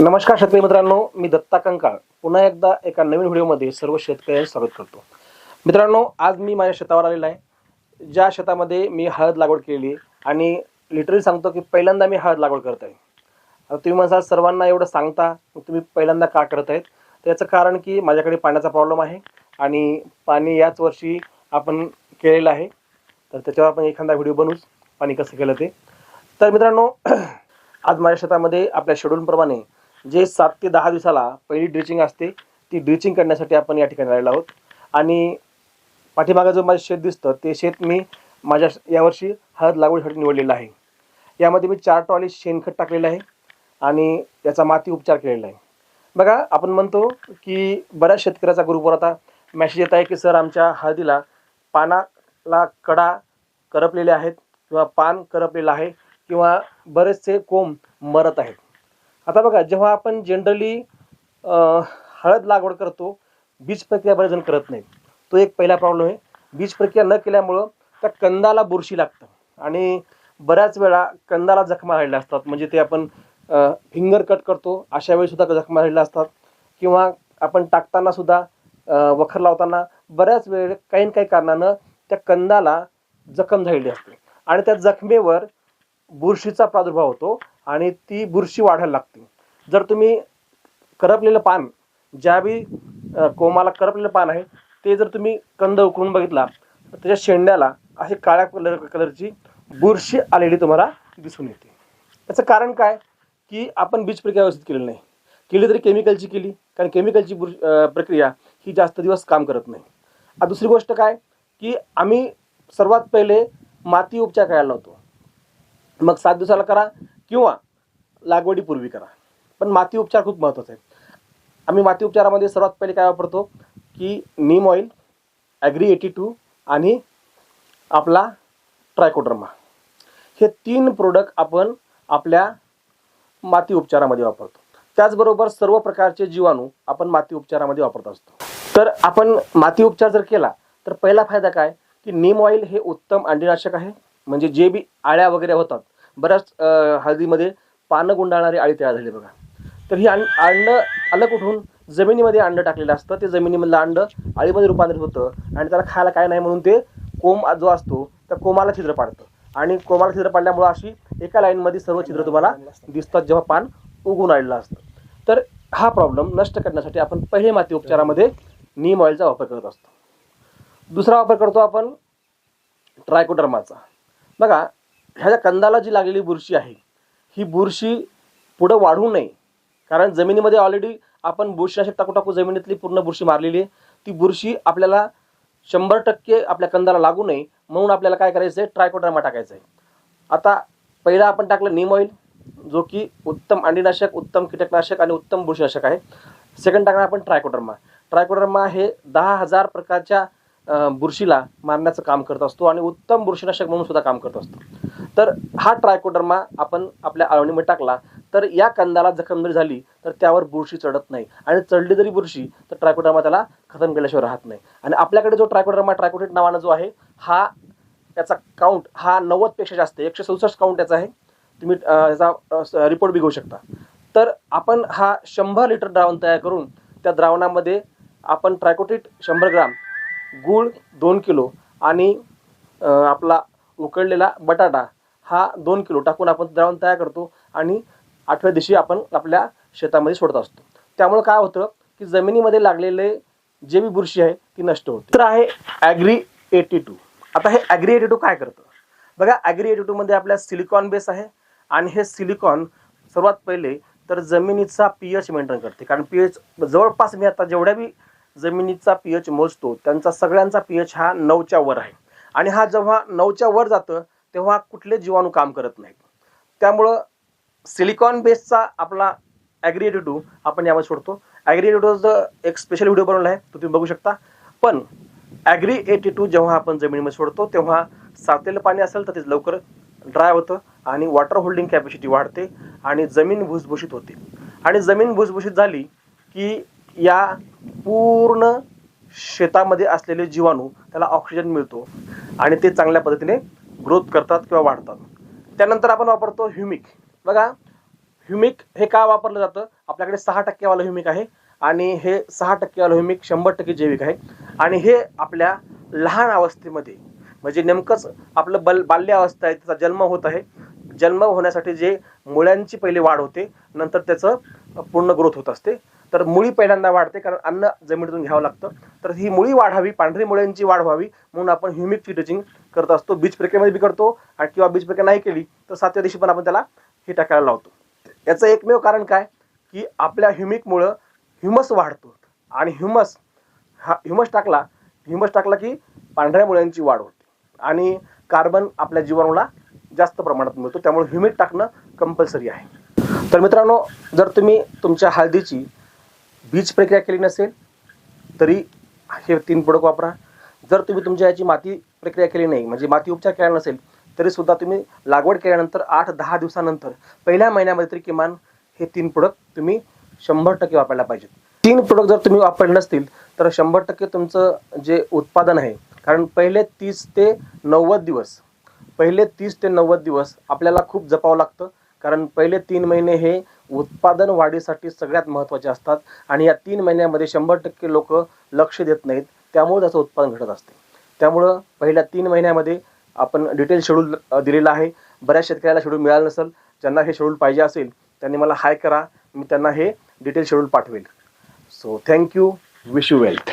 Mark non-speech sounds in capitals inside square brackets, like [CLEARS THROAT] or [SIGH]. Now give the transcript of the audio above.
नमस्कार शेतकरी मित्रांनो मी दत्ता कंकाळ. पुन्हा एकदा एका नवीन व्हिडिओमध्ये सर्व शेतकऱ्यांचे स्वागत करतो. मित्रांनो आज मी माझ्या शेतावर आलेला आहे. ज्या शेतामध्ये मी हळद लागवड केलेली आहे आणि लिटरली सांगतो की पहिल्यांदा मी हळद लागवड करत आहे. आता तुम्ही म्हणसाल सर्वांना एवढं सांगता तुम्ही पहिल्यांदा का करत आहेत? तर याचं कारण की माझ्याकडे पाण्याचा प्रॉब्लेम आहे आणि पाणी याच वर्षी आपण केलेलं आहे. तर त्याच्यावर आपण एखादा व्हिडिओ बनवूच पाणी कसं केलं ते. तर मित्रांनो [CLEARS THROAT] आज माझ्या शेतामध्ये आपल्या शेड्यूलप्रमाणे जे सात ते दहा दिवसाला पहिली ड्रिचिंग असते ती ड्रिचिंग करण्यासाठी आपण या ठिकाणी आलेलो आहोत. आणि पाठीमागं जो माझं शेत दिसतं ते शेत मी माझ्या यावर्षी हळद लागवडीसाठी निवडलेलं आहे. यामध्ये मी चार ट्रॉली शेणखत टाकलेलं आहे आणि याचा माती उपचार केलेला आहे. बघा आपण म्हणतो की बऱ्याच शेतकऱ्याचा ग्रुपवर आता मॅसेज येत आहे की सर आमच्या हळदीला पानाला कडा करपलेले आहेत किंवा पान करपलेलं आहे किंवा बरेचसे कोंब मरत आहेत. आता बघा जेव्हा आपण जनरली हळद लागवड करतो बीज प्रक्रिया बरेच जण करत नाहीत. तो एक पहिला प्रॉब्लेम आहे. बीज प्रक्रिया न केल्यामुळं त्या कंदाला बुरशी लागतं आणि बऱ्याच वेळा कंदाला जखमा राहिल्या असतात. म्हणजे ते आपण फिंगर कट करतो अशा वेळी सुद्धा जखमा राहिल्या असतात. किंवा आपण टाकताना सुद्धा वखर लावताना बऱ्याच वेळ काही ना काही कारणानं त्या कंदाला जखम झालेली असते. आणि त्या जखमेवर बुरशीचा प्रादुर्भाव होतो. आणि ती बुरशी वाढायला लागते. जर तुम्ही करपलेलं पान ज्या बी कोमाला करपलेलं पान आहे ते जर तुम्ही कंद उकळून बघितला तर त्याच्या शेंड्याला अशी काळ्या कलर कलरची बुरशी आलेली तुम्हाला दिसून येते. याचं कारण काय? की आपण बीज प्रक्रिया व्यवस्थित केलेली नाही. केली तरी केमिकलची केली कारण केमिकलची बुर प्रक्रिया ही जास्त दिवस काम करत नाही. आता दुसरी गोष्ट काय? की आम्ही सर्वात पहिले माती उपचार करायला लावतो. मग सात दिवसाला करा किंवा लागवडीपूर्वी करा. पण माती उपचार खूप महत्त्वाचा आहे आम्ही माती उपचारामध्ये सर्वात पहिले काय वापरतो? की neem oil agri AT two आणि आपला ट्रायकोड्रमा हे तीन प्रोडक्ट आपण आपल्या माती उपचारामध्ये वापरतो. त्याचबरोबर सर्व प्रकारचे जीवाणू आपण माती उपचारामध्ये वापरत असतो. तर आपण माती उपचार जर केला तर पहिला फायदा काय? की नीम ऑइल हे उत्तम अंडीनाशक आहे. म्हणजे जे बी आळ्या वगैरे होतात बऱ्याच हळदीमध्ये पानं गुंडाळणारी आळी तयार झाली बघा. तर ही अंड अंड आलं कुठून जमिनीमध्ये अंड टाकलेलं असतं. ते जमिनीमधलं अंड आळीमध्ये रूपांतरित होतं आणि त्याला खायला काय नाही म्हणून ते कोंब जो असतो त्या कोमाला छिद्र पाडतं. आणि कोमाला छिद्र पाडल्यामुळं अशी एका लाईनमध्ये सर्व छिद्र तुम्हाला दिसतात जेव्हा पान उगून आलेलं असतं. तर हा प्रॉब्लेम नष्ट करण्यासाठी आपण पहिले माती उपचारामध्ये नीम ऑइलचा वापर करत असतो. दुसरा वापर करतो आपण ट्रायकोडर्माचा बघा ह्याच्या कंदाला जी लागलेली बुरशी आहे ही बुरशी पुढं वाढू नये. कारण जमिनीमध्ये ऑलरेडी आपण बुरशीनाशक टाकू टाकू जमिनीतली पूर्ण बुरशी मारलेली आहे. ती बुरशी आपल्याला शंभर टक्के आपल्या कंदाला लागू नये. म्हणून आपल्याला काय करायचं आहे ट्रायकोड्रामा टाकायचं आहे आता पहिला आपण टाकलं नीम ऑइल जो की उत्तम अंडीनाशक उत्तम कीटकनाशक आणि उत्तम बुरशीनाशक आहे. सेकंड टाकणार आपण ट्रायकोड्रमा ट्रायकोड्रमा हे दहा हजार प्रकारच्या बुरशीला मारण्याचं काम करत असतो आणि उत्तम बुरशीनाशक म्हणून सुद्धा काम करत असतो. तर हा ट्रायकोडर्मा आपण आपल्या आळवणीमध्ये टाकला तर या कंदाला जखम जरी झाली तर त्यावर बुरशी चढत नाही. आणि चढली जरी बुरशी तर ट्रायकोडर्मा त्याला खतम केल्याशिवाय राहत नाही. आणि आपल्याकडे जो ट्रायकोडर्मा ट्रायकोटेट नावानं जो आहे हा त्याचा काउंट हा नव्वदपेक्षा जास्त आहे. एकशे सदुसष्ट काउंट याचा आहे. तुम्ही अं, याचा रिपोर्ट बी घेऊ शकता. तर आपण हा शंभर लिटर द्रावण तयार करून त्या द्रावणामध्ये आपण ट्रायकोटेट शंभर ग्राम गूळ दोन किलो आणि आपला उकळलेला बटाटा हा दोन किलो टाकून आपण द्रावण तयार करतो आणि आठव्या दिवशी आपण आपल्या शेतामध्ये सोडत असतो. त्यामुळे काय होतं की जमिनीमध्ये लागलेले जे बी बुरशी आहे ती नष्ट होते. तर आहे ॲग्री एटी टू आता हे ॲग्री एटी टू काय करतं? बघा ॲग्री एटी टूमध्ये आपल्या सिलिकॉन बेस आहे आणि हे सिलिकॉन सर्वात पहिले तर जमिनीचा पी एच मेंटेन करते. कारण पी एच जवळपास मी आता जेवढ्या बी जमिनीचा पी एच मोजतो त्यांचा सगळ्यांचा पी एच हा नऊच्या वर आहे. आणि हा जेव्हा नऊच्या वर जातं तेव्हा कुठले जीवाणू काम करत नाहीत. त्यामुळं सिलिकॉन बेसचा आपला ॲग्री टू आपण यामध्ये सोडतो. ॲग्री एक स्पेशल व्हिडिओ बनवला आहे तो तुम्ही बघू शकता. पण ॲग्री एटी टू जेव्हा आपण जमिनीमध्ये सोडतो तेव्हा साचलेलं पाणी असेल तर ते लवकर ड्राय होतं आणि वॉटर होल्डिंग कॅपॅसिटी वाढते आणि जमीन भुसभुशीत होते. आणि जमीन भुसभुशीत झाली की या पूर्ण शेतामध्ये असलेले जीवाणू त्याला ऑक्सिजन मिळतो आणि ते चांगल्या पद्धतीने ग्रोथ करतात किंवा वाढतात. त्यानंतर आपण वापरतो ह्युमिक बघा ह्युमिक हे का वापरलं जातं? आपल्याकडे सहा टक्केवालं ह्युमिक आहे आणि हे सहा टक्केवालं ह्युमिक शंभर टक्के जैविक आहे. आणि हे आपल्या लहान अवस्थेमध्ये म्हणजे नेमकंच आपलं बल बाल्य अवस्था आहे त्याचा जन्म होत आहे. जन्म होण्यासाठी जे मुळ्यांची पहिली वाढ होते नंतर त्याचं पूर्ण ग्रोथ होत असते. तर मुळी पहिल्यांदा वाढते कारण अन्न जमिनीतून घ्यावं लागतं. तर ही मुळी वाढावी पांढरी मुळ्यांची वाढ व्हावी म्हणून आपण ह्युमिक टिचिंग करत असतो बीज प्रक्रियेमध्ये बी करतो आणि किंवा बीज प्रक्रिया नाही केली तर सातव्या दिवशी पण आपण त्याला हे टाकायला लावतो. याचं एकमेव कारण काय? की आपल्या ह्युमिकमुळं ह्युमस वाढतो. आणि ह्युमस हा ह्युमस टाकला ह्युमस टाकला की पांढऱ्या मुळ्यांची वाढ होते. आणि कार्बन आपल्या जीवाणूला जास्त प्रमाणात मिळतो. त्यामुळे ह्युमिक टाकणं कंपल्सरी आहे. तर मित्रांनो जर तुम्ही तुमच्या हळदीची बीज प्रक्रिया केली नसेल तरी हे तीन प्रोडक्ट वापरा. जर तुम्ही तुमच्या याची माती प्रक्रिया केली नाही. म्हणजे माती उपचार केला नसेल तरी सुद्धा तुम्ही लागवड केल्यानंतर आठ दहा दिवसानंतर पहिल्या महिन्यामध्ये तरी किमान हे तीन प्रोडक्ट तुम्ही शंभर टक्के वापरायला पाहिजेत. तीन प्रोडक्ट जर तुम्ही वापरले नसतील तर शंभर टक्के तुमचं जे उत्पादन आहे कारण पहिले तीस ते नव्वद दिवस पहिले तीस ते नव्वद दिवस आपल्याला खूप जपावं लागतं कारण पहिले तीन महिने हे उत्पादन वाढीसाठी सगळ्यात महत्त्वाचे असतात आणि या तीन महिन्यामध्ये शंभर टक्के लोक लक्ष देत नाहीत त्यामुळे त्याचं उत्पादन घटत असते. त्यामुळं पहिल्या तीन महिन्यामध्ये आपण डिटेल शेड्यूल दिलेला आहे. बऱ्याच शेतकऱ्याला शेड्यूल मिळालं नसेल ज्यांना हे शेड्यूल पाहिजे असेल त्यांनी मला हाय करा. मी त्यांना हे डिटेल शेड्यूल पाठवेल. So thank you wish you wealth